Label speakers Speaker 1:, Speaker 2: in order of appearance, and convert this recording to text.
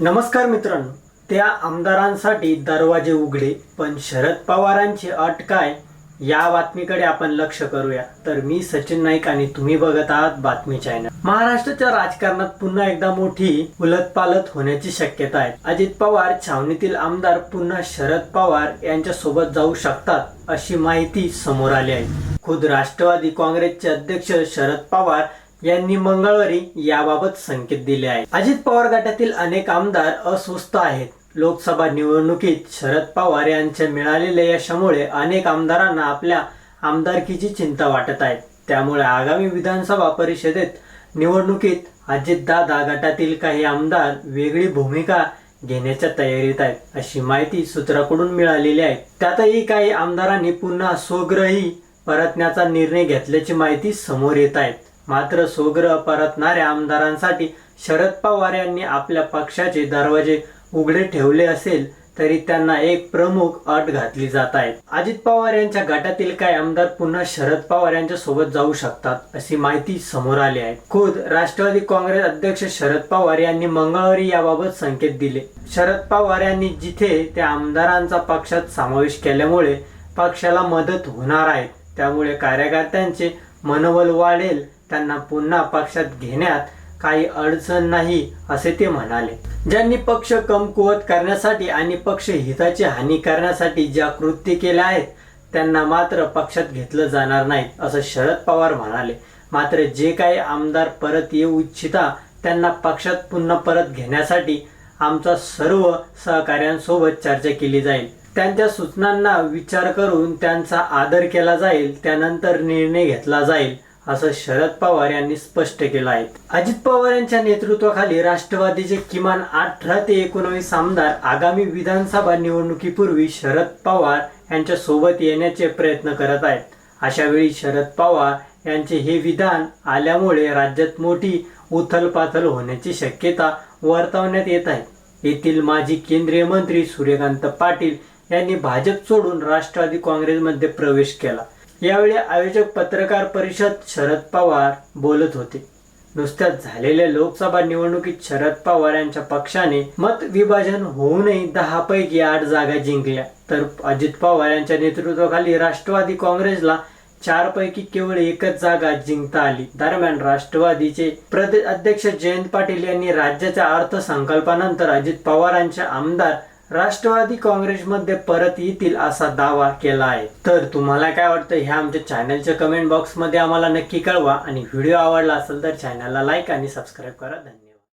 Speaker 1: नमस्कार मित्रांनो त्या आमदारांसाठी दरवाजे उघडे पण शरद पवारांची अट काय या बातमीकडे आपण लक्ष करूया. तर मी सचिन नाईक आणि तुम्ही बघत आहात बातमी चॅनल. महाराष्ट्राच्या राजकारणात पुन्हा एकदा मोठी उलटपालट होण्याची शक्यता आहे. अजित पवार छावणीतील आमदार पुन्हा शरद पवार यांच्या सोबत जाऊ शकतात अशी माहिती समोर आली आहे. खुद राष्ट्रवादी काँग्रेसचे अध्यक्ष शरद पवार यांनी मंगळवारी याबाबत संकेत दिले आहे अजित पवार गटातील अनेक आमदार अस्वस्थ आहेत. लोकसभा निवडणुकीत शरद पवार यांच्या मिळालेल्या यशामुळे अनेक आमदारांना आपल्या आमदारकीची चिंता वाटत आहे. त्यामुळे आगामी विधानसभा परिषदेत निवडणुकीत अजितदादा गटातील काही आमदार वेगळी भूमिका घेण्याच्या तयारीत आहेत अशी माहिती सूत्राकडून मिळालेली आहे. त्यातही काही आमदारांनी पुन्हा स्वग्रही परतण्याचा निर्णय घेतल्याची माहिती समोर येत आहे. मात्र स्वग्रह परतणाऱ्या आमदारांसाठी शरद पवार यांनी आपल्या पक्षाचे दरवाजे उघडे ठेवले असेल तरी त्यांना एक प्रमुख अट घातली जात आहे. अजित पवार यांच्या गटातील काही आमदार पुन्हा शरद पवार यांच्या सोबत जाऊ शकतात अशी माहिती समोर आली आहे. खुद राष्ट्रवादी काँग्रेस अध्यक्ष शरद पवार यांनी मंगळवारी याबाबत संकेत दिले. शरद पवार यांनी जिथे त्या आमदारांचा पक्षात समावेश केल्यामुळे पक्षाला मदत होणार आहे त्यामुळे कार्यकर्त्यांचे मनोबल वाढेल त्यांना पुन्हा पक्षात घेण्यात काही अडचण नाही असे ते म्हणाले. ज्यांनी पक्ष कमकुवत करण्यासाठी आणि पक्ष हिताची हानी करण्यासाठी ज्या कृत्य केल्या आहेत त्यांना मात्र पक्षात घेतलं जाणार नाही असं शरद पवार म्हणाले. मात्र जे काही आमदार परत येऊ इच्छिता त्यांना पक्षात पुन्हा परत घेण्यासाठी आमचा सर्व सहकाऱ्यांसोबत चर्चा केली जाईल. त्यांच्या सूचनांना विचार करून त्यांचा आदर केला जाईल त्यानंतर निर्णय घेतला जाईल असं शरद पवार यांनी स्पष्ट केलं आहे. अजित पवार यांच्या नेतृत्वाखाली राष्ट्रवादीचे किमान अठरा ते एकोणवीस आमदार आगामी विधानसभा निवडणुकीपूर्वी शरद पवार यांच्या सोबत येण्याचे प्रयत्न करत आहेत. अशा वेळी शरद पवार यांचे हे विधान आल्यामुळे राज्यात मोठी उथलपाथल होण्याची शक्यता वर्तवण्यात येत आहे. येथील माजी केंद्रीय मंत्री सूर्यकांत पाटील यांनी भाजप सोडून राष्ट्रवादी काँग्रेसमध्ये प्रवेश केला. यावेळी आयोजक पत्रकार परिषद शरद पवार बोलत होते. नुसत्याच झालेल्या लोकसभा निवडणुकीत शरद पवार यांच्या पक्षाने मत विभाजन होऊनही दहा पैकी आठ जागा जिंकल्या. तर अजित पवार यांच्या नेतृत्वाखाली राष्ट्रवादी काँग्रेसला चार पैकी केवळ एकच जागा जिंकता आली. दरम्यान राष्ट्रवादीचे प्रदेश अध्यक्ष जयंत पाटील यांनी राज्याच्या अर्थसंकल्पानंतर अजित पवारांच्या आमदार राष्ट्रवादी काँग्रेसमध्ये परत येतील असा दावा केला आहे तर तुम्हाला काय वाटतं? ह्या आमच्या चॅनलच्या कमेंट बॉक्समध्ये आम्हाला नक्की कळवा. आणि व्हिडिओ आवडला असेल तर चॅनलला लाईक आणि सबस्क्राईब करा. धन्यवाद.